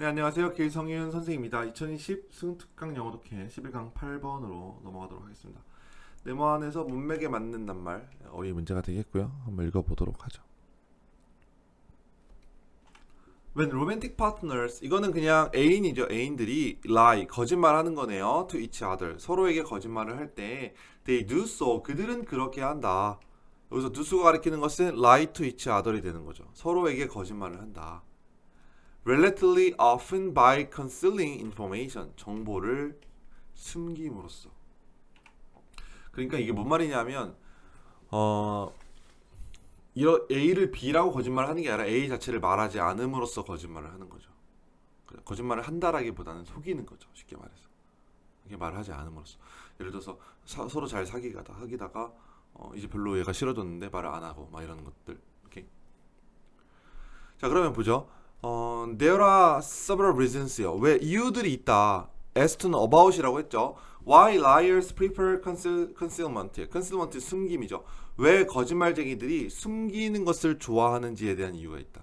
네, 안녕하세요. 길성윤 선생입니다. 2020 승특강 영어 독해 11강 8번으로 넘어가도록 하겠습니다. 네모 안에서 문맥에 맞는 낱말 어휘 문제가 되겠고요. 한번 읽어보도록 하죠. When romantic partners 이거는 그냥 애인이죠. 애인들이 lie 거짓말하는 거네요. To each other 서로에게 거짓말을 할 때 they do so 그들은 그렇게 한다. 여기서 do so가 가리키는 것은 lie to each other이 되는 거죠. 서로에게 거짓말을 한다. Relatively often by concealing information 정보를 숨김으로써 그러니까 이게 뭔 말이냐면 어 이러 A를 B라고 거짓말을 하는 게 아니라 A 자체를 말하지 않음으로써 거짓말을 하는 거죠. 거짓말을 한다라기보다는 속이는 거죠. 쉽게 말해서 이게 말을 하지 않음으로써 예를 들어서 사- 서로 잘 사귀다가 사귀다가 어, 이제 별로 얘가 싫어졌는데 말을 안 하고 막 이런 것들. 오케이. 자 그러면 보죠. 어, there are several reasons요. 왜 이유들이 있다. as to는 about이라고 했죠. Why liars prefer conceal, concealment? concealment 숨김이죠. 왜 거짓말쟁이들이 숨기는 것을 좋아하는지에 대한 이유가 있다.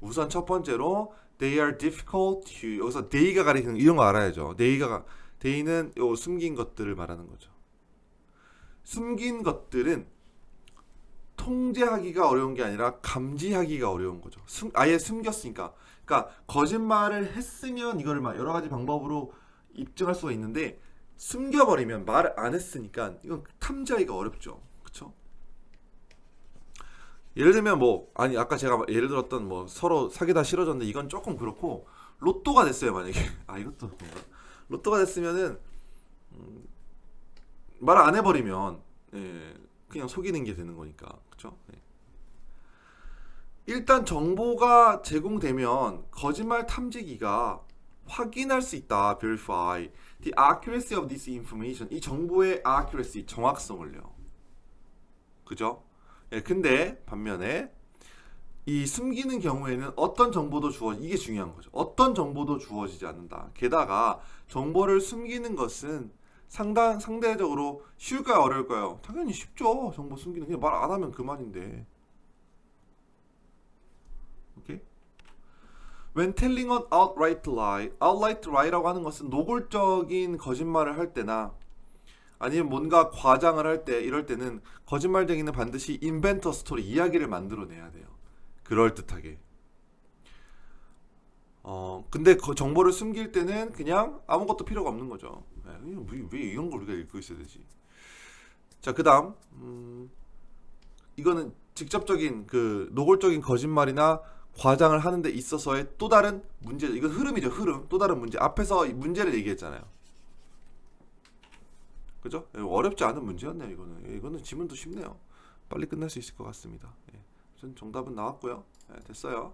우선 첫 번째로 they are difficult to 여기서 they가 가리키는 이런 거 알아야죠. they가 they는 요 숨긴 것들을 말하는 거죠. 숨긴 것들은 통제하기가 어려운 게 아니라 감지하기가 어려운 거죠. 숨, 아예 숨겼으니까. 그러니까 거짓말을 했으면 이거를 막 여러 가지 방법으로 입증할 수가 있는데 숨겨버리면 말을 안 했으니까 이건 탐지하기가 어렵죠. 그렇죠? 예를 들면 뭐 아니 아까 제가 예를 들었던 뭐 서로 사귀다 싫어졌는데 이건 조금 그렇고 로또가 됐어요 만약에 아 이것도 뭔가 로또가 됐으면은 음, 말안 해버리면 예, 그냥 속이는 게 되는 거니까 그렇죠? 일단 정보가 제공되면 거짓말 탐지기가 확인할 수 있다. verify the accuracy of this information. 이 정보의 accuracy 정확성을요. 그죠? 예, 근데 반면에 이 숨기는 경우에는 어떤 정보도 주어 이게 중요한 거죠. 어떤 정보도 주어지지 않는다. 게다가 정보를 숨기는 것은 상당 상대적으로 쉬울까요, 어려울까요? 당연히 쉽죠. 정보 숨기는 그냥 말 안 하면 그만인데. When telling an outright lie, outright lie라고 하는 것은 노골적인 거짓말을 할 때나 아니면 뭔가 과장을 할 때 이럴 때는 거짓말쟁이는 반드시 인벤터 스토리 이야기를 만들어내야 돼요. 그럴 듯하게. 어 근데 그 정보를 숨길 때는 그냥 아무것도 필요가 없는 거죠. 예, 왜, 왜 이런 걸 우리가 읽고 있어야 되지? 자 그다음 음, 이거는 직접적인 그 노골적인 거짓말이나 과장을 하는 데 있어서의 또 다른 문제 이건 흐름이죠 흐름. 또 다른 문제. 앞에서 이 문제를 얘기했잖아요. 그죠? 예, 어렵지 않은 문제였네요 이거는. 예, 이거는 지문도 쉽네요. 빨리 끝날 수 있을 것 같습니다. 예, 전 정답은 나왔고요. 예, 됐어요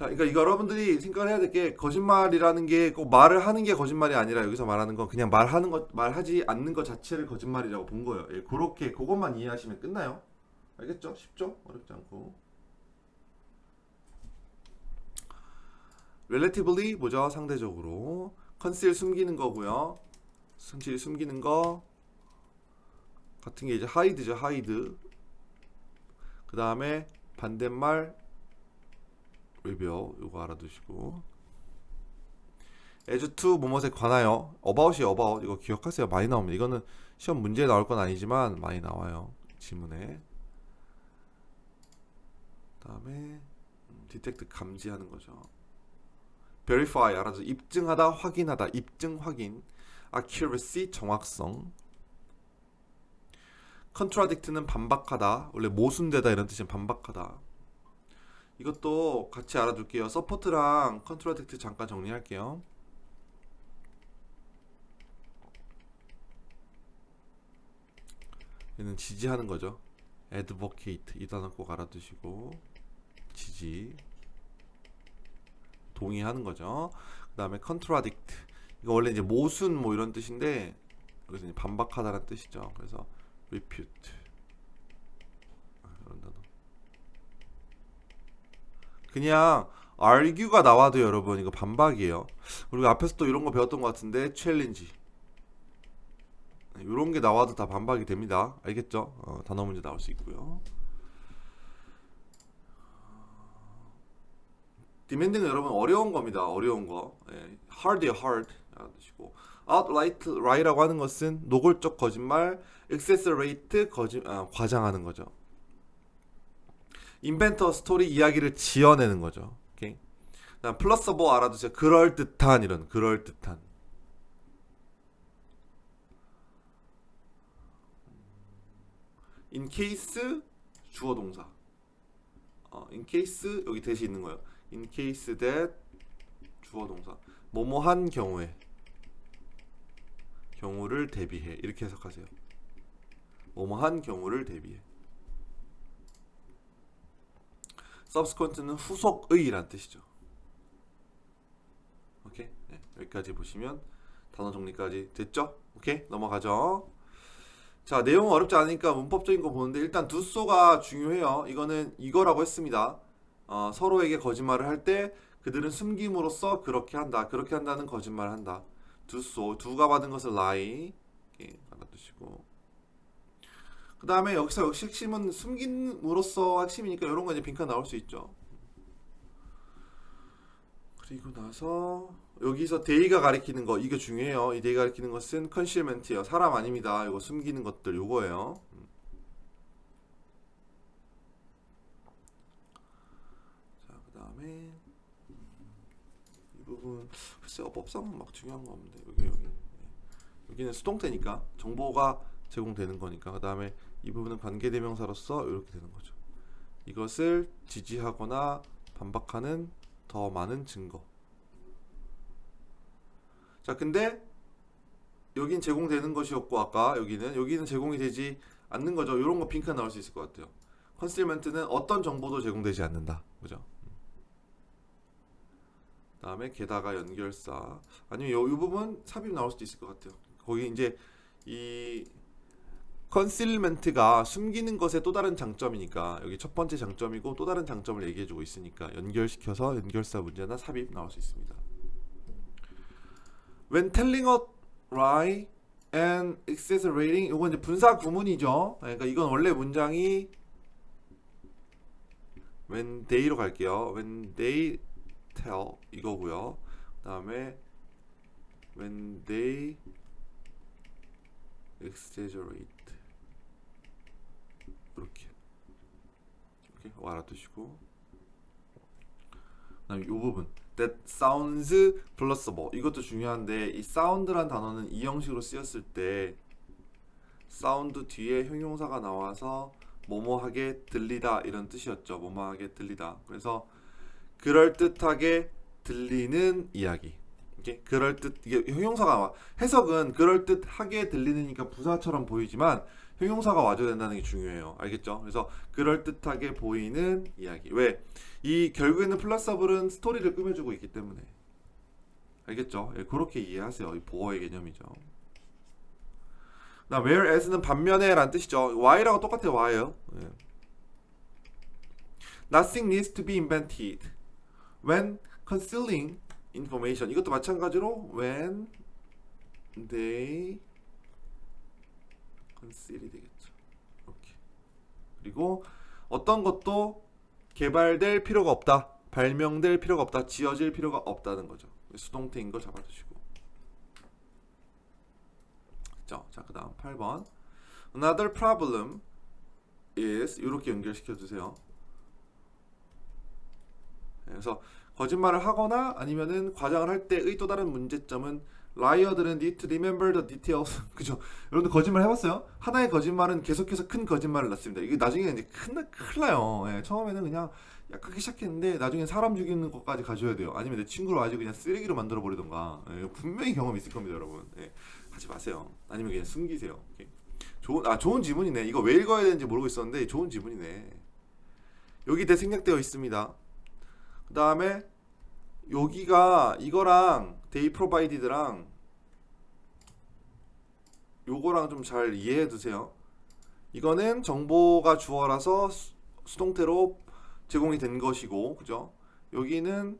자 그러니까 이거 여러분들이 생각을 해야 될 게 거짓말이라는 게 꼭 말을 하는 게 거짓말이 아니라 여기서 말하는 건 그냥 말하는 것 말하지 않는 것 자체를 거짓말이라고 본 거예요 예, 그렇게 그것만 이해하시면 끝나요 알겠죠 쉽죠 어렵지 않고 relatively 뭐죠? 상대적으로 conceal 숨기는 거고요. conceal 숨기는 거 같은 게 이제 hide죠, hide. 그 다음에 반대말 reveal 요거 알아두시고. as to 뭐뭐에 관하여. About이 about. 이거 기억하세요? 많이 나옵니다. 이거는 시험 문제에 나올 건 아니지만 많이 나와요. 지문에. 그 다음에 detect 감지하는 거죠. Verify. 알아서 입증하다 확인하다. 입증 확인. Accuracy 정확성. Contradict는 반박하다. 원래 모순되다 이런 뜻은 반박하다 이것도 같이 알아둘게요. support랑 contradict 잠깐 정리할게요. 얘는 지지하는 거죠. Advocate 이 단어 꼭 알아두시고 지지 동의하는 거죠. 그 다음에 contradict 이거 원래 이제 모순 뭐 이런 뜻인데 여기서 이제 반박하다는 뜻이죠. 그래서 refute 아, 이런 단어. 그냥 argue가 나와도 여러분 이거 반박이에요. 우리가 앞에서 또 이런 거 배웠던 것 같은데 challenge 이런 게 나와도 다 반박이 됩니다. 알겠죠? 어, 단어 문제 나올 수 있고요. demanding은 여러분 어려운 겁니다. 어려운 거. 예, hard. 알아두시고. outright lie라고 하는 것은 노골적 거짓말, exaggerate 거짓 아, 과장하는 거죠. 인벤터 스토리 이야기를 지어내는 거죠. 오케이. 플러스 뭐 알아두세요. 그럴 듯한 이런 그럴 듯한. in case 주어 동사. 어, in case 여기 대시 있는 거예요. in case that 주어 동사. 뭐뭐한 경우에 경우를 대비해 이렇게 해석하세요. 뭐뭐한 경우를 대비해. Subsequent는 후속의란 뜻이죠. 오케이 네, 여기까지 보시면 단어 정리까지 됐죠? 오케이 넘어가죠. 자 내용은 어렵지 않으니까 문법적인 거 보는데 일단 두소가 중요해요. 이거는 이거라고 했습니다. 어, 서로에게 거짓말을 할 때 그들은 숨김으로써 그렇게 한다. 그렇게 한다는 거짓말을 한다. 두소 두가 받은 것을 이렇게 알아두시고 그 다음에 여기서 역시 핵심은 숨김으로써 핵심이니까 이런 거 이제 빈칸 나올 수 있죠. 그리고 나서 여기서 데이가 가리키는 거 이게 중요해요. 이 데이가 가리키는 것은 컨실멘트예요. 사람 아닙니다. 이거 숨기는 것들 요거예요. 음. 자, 그다음에 이 부분 글쎄 어법상은 막 중요한 거 없는데 여기 여기 네. 여기는 수동태니까 정보가 제공되는 거니까 그 다음에 이 부분은 관계대명사로서 이렇게 되는 거죠. 이것을 지지하거나 반박하는 더 많은 증거. 자, 근데 여긴 제공되는 것이었고 아까 여기는 여기는 제공이 되지 않는 거죠. 이런 거 빈칸 나올 수 있을 것 같아요. 컨실먼트는 어떤 정보도 제공되지 않는다. 그죠? 다음에 게다가 연결사 아니면 요, 요 부분 삽입 나올 수도 있을 것 같아요. 거기 이제 이 컨실먼트가 숨기는 것의 또 다른 장점이니까 여기 첫 번째 장점이고 또 다른 장점을 얘기해주고 있으니까 연결시켜서 연결사 문제나 삽입 나올 수 있습니다. When telling a lie and exaggerating 이건 이제 분사 구문이죠. 그러니까 이건 원래 문장이 when they로 갈게요. When they tell 이거고요. 그다음에 when they exaggerate 이렇게 이렇게 알아두시고. 그다음에 이 부분. That sounds plausible 이것도 중요한데 이 sound란 단어는 이 형식으로 쓰였을 때 sound 뒤에 형용사가 나와서 뭐뭐하게 들리다 이런 뜻이었죠. 뭐뭐하게 들리다. 그래서 그럴 듯하게 들리는 이야기. 이게 그럴 듯 이게 형용사가 와. 해석은 그럴 듯하게 들리니까 부사처럼 보이지만 형용사가 와줘야 된다는 게 중요해요. 알겠죠? 그래서 그럴 듯하게 보이는 이야기. 왜? 이 결국에는 플러스블은 스토리를 꾸며주고 있기 때문에. 알겠죠? 예, 그렇게 이해하세요. 이 보어의 개념이죠. 나 whereas는 반면에 란 뜻이죠. why라고 똑같아요. why요. 예. Nothing needs to be invented when concealing information. 이것도 마찬가지로 when they conceal이 되겠죠. 이렇게. 그리고 어떤 것도 개발될 필요가 없다. 발명될 필요가 없다. 지어질 필요가 없다는 거죠. 수동태인 거 잡아주시고. 자, 자 그 다음 8번. Another problem is 이렇게 연결시켜 주세요. 그래서 거짓말을 하거나 아니면은 과장을 할 때의 또 다른 문제점은 라이어들은 need to remember the details. 그죠? 여러분들 거짓말 해봤어요? 하나의 거짓말은 계속해서 큰 거짓말을 낳습니다. 이게 나중에 이제 큰, 큰일 나요. 예, 처음에는 그냥 약하게 시작했는데 나중에 사람 죽이는 것까지 가져야 돼요. 아니면 내 친구를 아주 그냥 쓰레기로 만들어 버리던가. 예, 분명히 경험 있을 겁니다, 여러분. 예, 하지 마세요. 아니면 그냥 숨기세요. 오케이. 좋은 아 좋은 지문이네. 이거 왜 읽어야 되는지 모르고 있었는데 좋은 지문이네. 여기 대 생략되어 있습니다. 그 다음에 여기가 이거랑 데이 프로바이디드랑 요거랑 좀 잘 이해해 두세요. 이거는 정보가 주어라서 수- 수동태로 제공이 된 것이고, 그죠? 여기는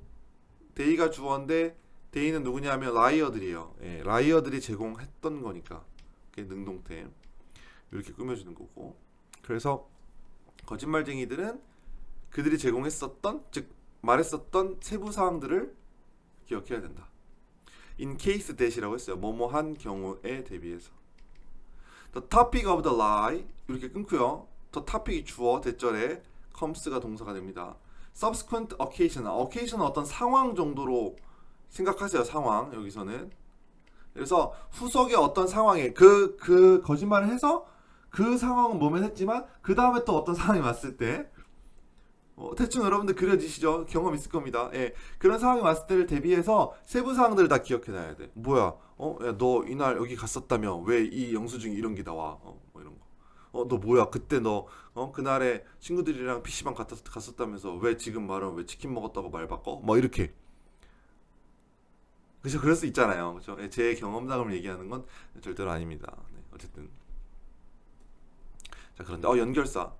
데이가 주어인데 데이는 누구냐면 라이어들이에요. 예, 라이어들이 제공했던 거니까 그게 능동태 이렇게 꾸며주는 거고. 그래서 거짓말쟁이들은 그들이 제공했었던 즉 말했었던 세부 사항들을 기억해야 된다. In case that이라고 했어요. 뭐뭐한 경우에 대비해서. The topic of the lie 이렇게 끊고요. The topic이 주어 대절에 comes가 동사가 됩니다. Subsequent occasion, occasion은 어떤 상황 정도로 생각하세요. 상황 여기서는. 그래서 후속의 어떤 상황에 그 그 거짓말을 해서 그 상황은 모면했지만 그 다음에 또 어떤 상황이 왔을 때 어, 대충 여러분들 그려지시죠? 경험 있을 겁니다. 예, 그런 상황이 왔을 때를 대비해서 세부 사항들을 다 기억해놔야 돼. 뭐야? 어, 야, 너 이날 여기 갔었다며? 왜 이 영수증이 이런 게 나와? 어, 뭐 이런 거. 어, 너 뭐야? 그때 너 어, 그날에 친구들이랑 PC방 갔었, 갔었다면서 왜 지금 말은 왜 치킨 먹었다고 말 바꿔? 뭐 이렇게. 그죠? 그럴 수 있잖아요. 그죠? 예, 제 경험담을 얘기하는 건 절대로 아닙니다. 네, 어쨌든. 자, 그런데 어, 연결사.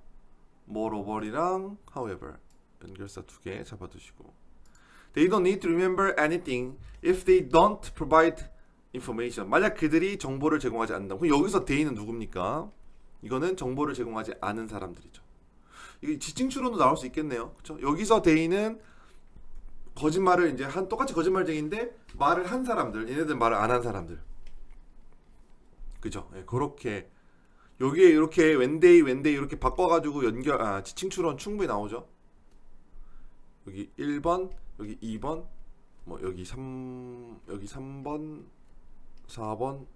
Moreover이랑 however 연결사 두 개 잡아두시고 They don't need to remember anything if they don't provide information. 만약 그들이 정보를 제공하지 않는다. 그럼 여기서 they는 누굽니까? 이거는 정보를 제공하지 않은 사람들이죠. 이게 지칭추론도 나올 수 있겠네요. 그렇죠? 여기서 they는 거짓말을 이제 한 똑같이 거짓말쟁인데 말을 한 사람들, 얘네들 말을 안 한 사람들. 그죠? 예, 그렇게 여기에 이렇게 웬데이 웬데이 이렇게 바꿔가지고 연결 아 지칭 추론 충분히 나오죠. 여기 1번, 여기 2번, 뭐 여기 3 여기 3번, 4번,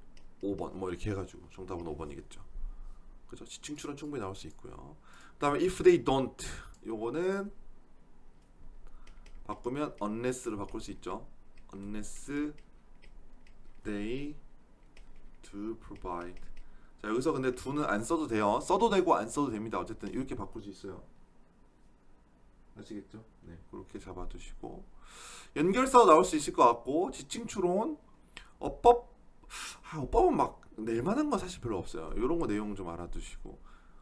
5번 뭐 이렇게 해가지고 정답은 5번이겠죠. 그죠? 지칭 추론 충분히 나올 수 있고요. 그다음에 if they don't 요거는 바꾸면 unless로 바꿀 수 있죠. unless they do provide 자 여기서 근데 do는 안 써도 돼요. 써도 되고 안 써도 됩니다. 어쨌든 이렇게 바꿀 수 있어요. 아시겠죠? 네, 그렇게 잡아두시고 연결사도 나올 수 있을 것 같고 지칭 추론 어법 아, 어법은 막 낼만한 건 사실 별로 없어요. 이런 거 내용 좀 알아두시고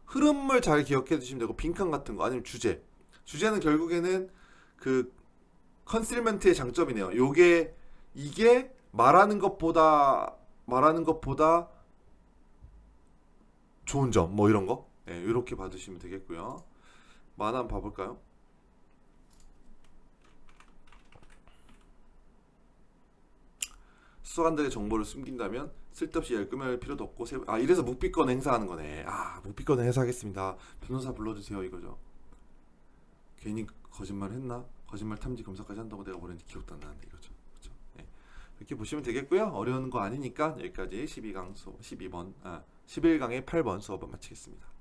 흐름을 잘 기억해 두시면 되고 빈칸 같은 거 아니면 주제 주제는 결국에는 그 컨실먼트의 장점이네요. 요게 이게 말하는 것보다 말하는 것보다 좋은 점 뭐 이런 거 예, 이렇게 봐두시면 되겠고요. 만화 한번 봐볼까요? 수사관들의 정보를 숨긴다면 쓸데없이 열금할 필요도 없고 세... 아 이래서 묵비권 행사하는 거네. 아 묵비권 행사하겠습니다. 변호사 불러주세요 이거죠. 괜히 거짓말 했나? 거짓말 탐지 검사까지 한다고 내가 뭐랬는지 기억도 안 나는데 이거죠. 그렇죠? 예. 이렇게 보시면 되겠고요. 어려운 거 아니니까 여기까지 12강 수업 12번 아 11강의 8번 수업을 마치겠습니다.